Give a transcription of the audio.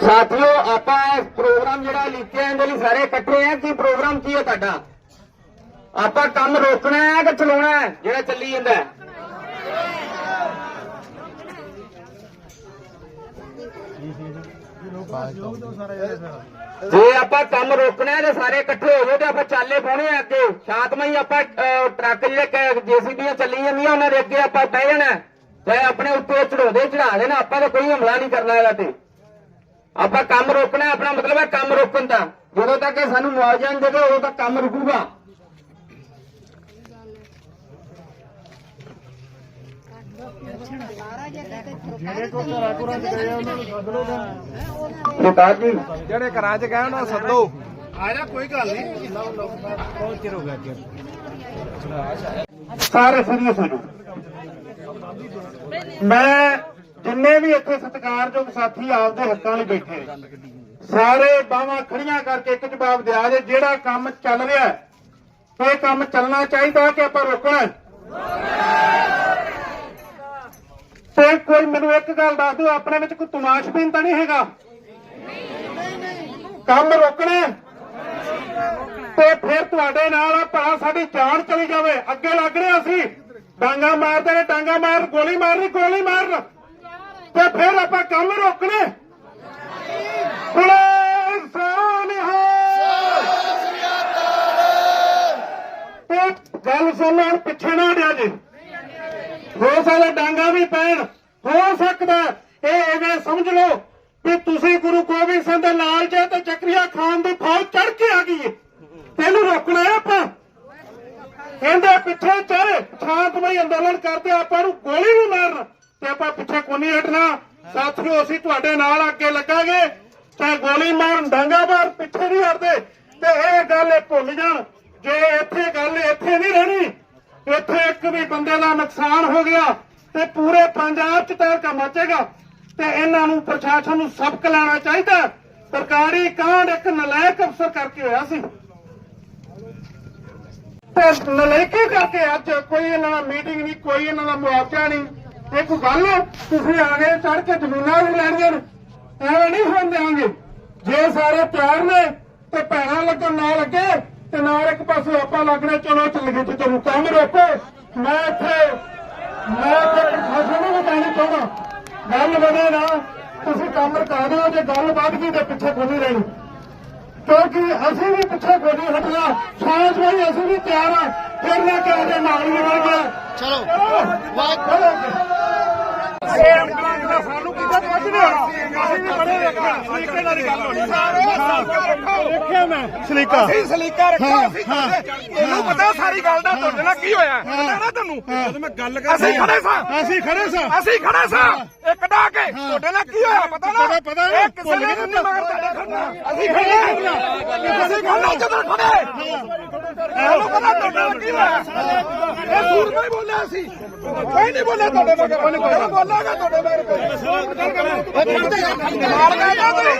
ਸਾਥੀਓ, ਆਪਾਂ ਪ੍ਰੋਗਰਾਮ ਜਿਹੜਾ ਲਿਖਿਆ ਇਹਦੇ ਲਈ ਸਾਰੇ ਇਕੱਠੇ ਆ। ਕਿ ਪ੍ਰੋਗਰਾਮ, ਕੀ ਹੈ ਤੁਹਾਡਾ? ਆਪਾਂ ਕੰਮ ਰੋਕਣਾ ਹੈ ਕਿ ਚਲਾਉਣਾ ਹੈ, ਜਿਹੜਾ ਚੱਲੀ ਜਾਂਦਾ ਜੇ ਆਪਾਂ ਕੰਮ ਰੋਕਣਾ ਹੈ ਤੇ ਸਾਰੇ ਇਕੱਠੇ ਹੋ ਤੇ ਆਪਾਂ ਚਾਲੇ ਪਾਉਣੇ ਆ ਅੱਗੇ। ਸ਼ਾਂਤਮਈ ਆਪਾਂ ਟਰੱਕ ਜਿਹੜੇ ਜੀਸੀਬੀਆਂ ਚੱਲੀ ਜਾਂਦੀਆਂ, ਉਹਨਾਂ ਦੇ ਅੱਗੇ ਆਪਾਂ ਬਹਿ ਜਾਣਾ ਹੈ। ਤੇ ਆਪਣੇ ਉੱਤੇ ਚੜਾਉਂਦੇ ਚੜਾ ਦੇਣਾ ਆਪਾਂ ਤਾਂ ਕੋਈ ਹਮਲਾ ਨਹੀਂ ਕਰਨਾ ਇਹਦਾ ਤੇ। ਆਪਾਂ ਕੰਮ ਰੋਕਣਾ ਆਪਣਾ ਮਤਲਬ ਹੈ ਕੰਮ ਰੋਕਣ ਦਾ। ਜਦੋਂ ਤੱਕ ਇਹ ਸਾਨੂੰ ਮੁਆਵਜ਼ਾ ਨਹੀਂ ਦੇਵੇ ਉਦੋਂ ਤੱਕ ਕੰਮ ਰੁਕੂਗਾ। ਜਿਹੜੇ ਘਰਾਂ ਗਏ ਉਹਨਾਂ ਨੂੰ ਸੱਦ ਲਓ ਤਾਂ ਸਰਦਾਰ ਜੀ। ਜਿਹੜੇ ਘਰਾਂ 'ਚ ਗਏ ਉਹਨਾਂ ਨੂੰ ਸੱਦੋ। ਆ ਜਾ ਕੋਈ ਗੱਲ ਨਹੀਂ। ਬਹੁਤ ਚਿਰ ਹੋ ਗਿਆ ਸਾਰੇ ਸੀਰੀਅਸ ਹੋ ਜਾਓ ਮੈਂ ਜਿੰਨੇ ਵੀ ਇੱਥੇ ਸਤਿਕਾਰਯੋਗ ਸਾਥੀ ਆਪਦੇ ਹੱਕਾਂ ਲਈ ਬੈਠੇ ਸਾਰੇ ਬਾਹਾਂ ਖੜੀਆਂ ਕਰਕੇ ਇੱਕ ਜਵਾਬ ਦਿਆ ਜੇ, ਜਿਹੜਾ ਕੰਮ ਚੱਲ ਰਿਹਾ ਇਹ ਕੰਮ ਚੱਲਣਾ ਚਾਹੀਦਾ ਕਿ ਆਪਾਂ ਰੋਕਣਾ ਤੇ ਕੋਈ ਮੈਨੂੰ ਇੱਕ ਗੱਲ ਦੱਸ ਦਿਓ, ਆਪਣੇ ਵਿੱਚ ਕੋਈ ਤਮਾਸ਼ਬੀਨ ਤਾਂ ਨਹੀਂ ਹੈਗਾ? ਕੰਮ ਰੋਕਣਾ ਤੇ ਫਿਰ ਤੁਹਾਡੇ ਨਾਲ ਆ ਭਲਾ ਸਾਡੀ ਜਾਨ ਚਲੀ ਜਾਵੇ, ਅੱਗੇ ਲੱਗ ਰਹੇ ਅਸੀਂ ਡਾਂਗਾ ਮਾਰਦੇ ਨੇ, ਡਾਂਗਾ ਮਾਰ ਗੋਲੀ ਮਾਰਨੀ, ਗੋਲੀ ਮਾਰਨ। ਤੇ ਫਿਰ ਆਪਾਂ ਕੰਮ ਰੋਕਣੇ। ਬੁਲੇ ਸੋਨਿਹਾ ਗੱਲ ਸੁਣ ਲਓ ਹੁਣ ਪਿੱਛੇ ਨਾ ਹਟਿਆ ਜੀ। ਹੋ ਸਕਦਾ ਡਾਂਗਾ ਵੀ ਪੈਣ। ਹੋ ਸਕਦਾ, ਇਹ ਐਵੇਂ ਸਮਝ ਲਓ ਵੀ ਤੁਸੀਂ ਗੁਰੂ ਗੋਬਿੰਦ ਸਿੰਘ ਦੇ ਨਾਲ ਜੇ ਤੇ ਚੱਕਰੀਆ ਖਾਨ ਦੀ ਫੌਜ ਚੜ ਕੇ ਆ ਗਈ ਹੈ ਤੈਨੂੰ ਰੋਕਣਾ ਹੈ ਆਪਾਂ? ਕਹਿੰਦੇ ਪਿੱਛੇ ਚੜ ਸ਼ਾਂਤਮਈ ਅੰਦੋਲਨ ਕਰਦੇ ਆਪਾਂ ਨੂੰ ਗੋਲੀ ਵੀ ਮਾਰਨ। ਤੇ ਆਪਾਂ ਪਿੱਛੇ ਕੋਈ ਹਟਣਾ। ਸਾਥੀਓ, ਅਸੀਂ ਤੁਹਾਡੇ ਨਾਲ ਅੱਗੇ ਲੱਗਾਂਗੇ। ਚਾਹੇ ਗੋਲੀ ਮਾਰਨ ਡਾਂਗਾ ਮਾਰ, ਪਿੱਛੇ ਨਹੀਂ ਹਟਦੇ। ਤੇ ਇਹ ਗੱਲ ਇਹ ਭੁੱਲ ਜਾਣ। ਜੇ ਇੱਥੇ ਗੱਲ ਇੱਥੇ ਨਹੀਂ ਰਹਿਣੀ, ਇੱਥੇ ਇੱਕ ਵੀ ਬੰਦੇ ਦਾ ਨੁਕਸਾਨ ਹੋ ਗਿਆ, ਤੇ ਪੂਰੇ ਪੰਜਾਬ 'ਚ ਤਹਿਲਕਾ ਮਚੇਗਾ ਤੇ ਇਹਨਾਂ ਨੂੰ ਪ੍ਰਸ਼ਾਸਨ ਨੂੰ ਸਬਕ ਲੈਣਾ ਚਾਹੀਦਾ। ਸਰਕਾਰੀ ਕਾਂਡ ਇੱਕ ਨਲਾਇਕ ਅਫਸਰ ਕਰਕੇ ਹੋਇਆ ਸੀ। ਤੇ ਨਲਾਇਕੀ ਕਰਕੇ ਅੱਜ ਕੋਈ ਇਹਨਾਂ ਦਾ ਮੀਟਿੰਗ ਨਹੀਂ, ਕੋਈ ਇਹਨਾਂ ਦਾ ਮੁਆਵਜ਼ਾ ਨਹੀਂ। ਇਹ ਕੋਈ ਗੱਲ, ਤੁਸੀਂ ਆ ਗਏ ਚੜ ਕੇ ਜ਼ਮੀਨਾਂ ਵੀ ਲੈਣੀਆਂ ਨੇ ਐਵੇਂ ਨਹੀਂ ਹੋਣ ਦੇਵਾਂਗੇ ਜੇ ਸਾਰੇ ਪਿਆਰ ਨੇ ਤੇ ਭੈਣਾਂ ਲੱਗਣ ਨਾ ਲੱਗੇ ਤੇ ਨਾਲ ਇੱਕ ਪਾਸੇ ਆਪਾਂ ਲੱਗਣਾ, ਚਲੋ ਚੱਲ ਗਏ ਤੇ ਤੈਨੂੰ ਕੰਮ ਰੋਕੋ। ਮੈਂ ਇੱਥੇ ਮੈਂ ਇੱਥੇ ਪ੍ਰਸ਼ਾਸਨ ਨੂੰ ਵੀ ਕਹਿਣਾ ਚਾਹੁੰਦਾ ਗੱਲ ਵਧੇ ਨਾ, ਤੁਸੀਂ ਕੰਮ ਰਕਾ ਦਿਓ ਜੇ ਗੱਲ ਵੱਧ ਗਈ ਤੇ ਪਿੱਛੇ ਕੋਈ ਨਹੀਂ ਰਹਿਣੀ। ਕਿਉਂਕਿ ਅਸੀਂ ਵੀ ਪਿੱਛੇ ਕੋਈ ਨਹੀਂ ਹਟਣਾ ਸਾਂਝ ਵਾਲੀ ਅਸੀਂ ਵੀ ਤਿਆਰ ਆ। ਫਿਰ ਨਾ ਕਿ ਅਜੇ ਨਾਲ ਹੀ ਬਣ ਗਿਆ ਚਲੋ ਸਾਨੂੰ ਕਿੱਥੇ ਪਹੁੰਚਦੇ ਹੋਣਾ। ਅਸੀਂ ਵੀ ਬੜੇ ਵੇਖਿਆ ਸਲੀਕੇ ਨਾਲ ਗੱਲ ਹੋਣੀ। ਵੇਖਿਆ ਮੈਂ ਸਲੀਕਾ। ਅਸੀਂ ਸਲੀਕਾ ਰੱਖੋ ਅਸੀਂ ਤੁਹਾਨੂੰ ਪਤਾ ਸਾਰੀ ਗੱਲ ਦਾ ਤੁਹਾਡੇ ਨਾਲ ਕੀ ਹੋਇਆ? ਪਤਾ ਨਾ ਤੁਹਾਨੂੰ? ਜਦੋਂ ਮੈਂ ਗੱਲ ਕਰ ਅਸੀਂ ਖੜੇ ਸਾਂ। ਅਸੀਂ ਖੜੇ ਸਾਂ। ਅਸੀਂ ਖੜੇ ਸਾਂ। ਇੱਕ ਡਾ ਕੇ। ਤੁਹਾਡੇ ਨਾਲ ਕੀ ਹੋਇਆ ਪਤਾ ਨਾ? ਪਤਾ- ਪਤਾ। ਇਹ ਕਿਸੇ ਨੇ ਨਹੀਂ ਮਗਰ ਤੁਹਾਡੇ ਖੜਨਾ ਅਸੀਂ ਖੜੇ ਅਸੀਂ ਖੜੇ ਜਦੋਂ ਖੜੇ। ਇਹਨੂੰ ਪਤਾ ਤੁਹਾਡੇ ਨਾਲ ਕੀ ਹੋਇਆ। ਇਹ ਸੂਰਮਾ ਹੀ ਬੋਲਿਆ ਸੀ ਕੋਈ ਨਹੀਂ ਬੋਲਿਆ ਤੁਹਾਡੇ ਮਗਰ। ਕੋਈ ਬੋਲਾਗਾ ਤੁਹਾਡੇ ਮਗਰ। ਕੋਈ ਮਾਰ ਗਿਆ ਤੁਸੀਂ